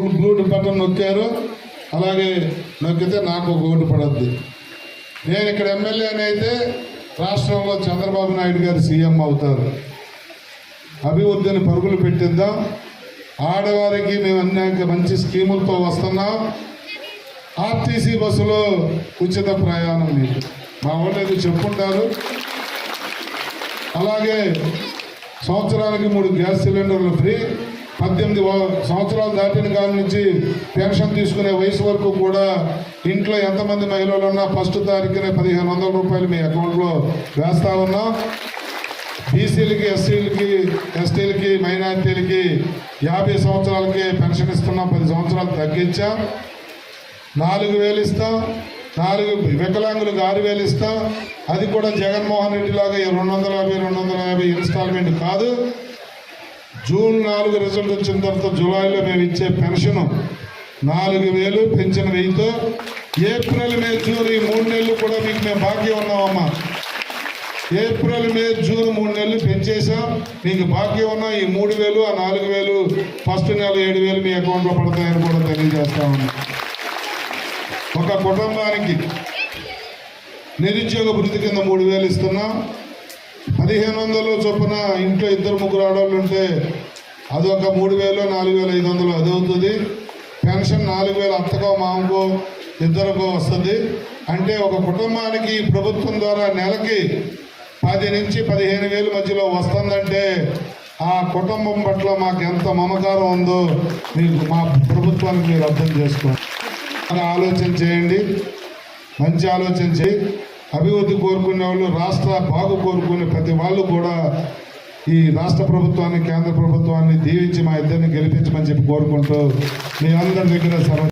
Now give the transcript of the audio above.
Blue button నొక్కారు. అలాగే నొక్కితే నాకు ఒక ఓటు పడద్ది. నేను ఇక్కడ ఎమ్మెల్యేనైతే అయితే రాష్ట్రంలో చంద్రబాబు నాయుడు గారు సీఎం అవుతారు. అభివృద్ధిని పరుగులు పెట్టిద్దాం. ఆడవారికి మేము అనేక మంచి స్కీములతో వస్తున్నాం. ఆర్టీసీ బస్సులో ఉచిత ప్రయాణం మీకు. మా వాళ్ళు చెప్పుంటారు. అలాగే సంవత్సరానికి మూడు గ్యాస్ సిలిండర్లు ఫ్రీ. పద్దెనిమిది సంవత్సరాలు దాటిన కాడి నుంచి పెన్షన్ తీసుకునే వయసు వరకు కూడా ఇంట్లో ఎంతమంది మహిళలు ఉన్నా ఫస్ట్ తారీఖునే పదిహేను వందల రూపాయలు మీ అకౌంట్లో వేస్తా ఉన్నాం. బీసీలకి ఎస్సీలకి ఎస్టీలకి మైనారిటీలకి యాభై సంవత్సరాలకి పెన్షన్ ఇస్తున్నాం పది సంవత్సరాలు తగ్గించాం. నాలుగు వేలు ఇస్తాం నాలుగు వికలాంగులకు ఆరు వేలు ఇస్తాం. అది కూడా జగన్మోహన్ రెడ్డి లాగా ఈ రెండు వందల యాభై రెండు వందల యాభై ఇన్స్టాల్మెంట్ కాదు. జూన్ నాలుగు రిజల్ట్ వచ్చిన తర్వాత జూలైలో మేము ఇచ్చే పెన్షన్ నాలుగు వేలు పెన్షన్ వెయ్యితో ఏప్రిల్ మే జూన్ ఈ మూడు నెలలు కూడా మీకు మేము బాకీ ఉన్నామమ్మా. ఏప్రిల్ మే జూన్ మూడు నెలలు పెంచేసాం మీకు బాకీ ఉన్న ఈ మూడు వేలు ఆ నాలుగు వేలు ఫస్ట్ నెల ఏడు వేలు మీ అకౌంట్లో పడతాయని కూడా తెలియజేస్తామని ఒక కుటుంబానికి నిరుద్యోగ వృత్తి కింద మూడు వేలు ఇస్తున్నాం. పదిహేను వందలు చొప్పున ఇంట్లో ఇద్దరు ముగ్గురు ఆడవాళ్ళు ఉంటే అదొక మూడు వేలు నాలుగు వేలు ఐదు వందలు అది అవుతుంది. పెన్షన్ నాలుగు వేలు అత్తకో మామకో ఇద్దరికో వస్తుంది. అంటే ఒక కుటుంబానికి ప్రభుత్వం ద్వారా నెలకి పది నుంచి పదిహేను వేలు మధ్యలో వస్తుందంటే ఆ కుటుంబం పట్ల మాకు ఎంత మమకారం ఉందో మీకు మా ప్రభుత్వానికి మీరు అర్థం చేసుకోండి. అని ఆలోచన చేయండి. మంచి ఆలోచన చేయి. అభివృద్ధి కోరుకునే వాళ్ళు రాష్ట్ర బాగు కోరుకునే ప్రతి వాళ్ళు కూడా ఈ రాష్ట్ర ప్రభుత్వాన్ని కేంద్ర ప్రభుత్వాన్ని దీవించి మా ఇద్దరిని గెలిపించమని చెప్పి కోరుకుంటూ మీ అందరి దగ్గర సర్వ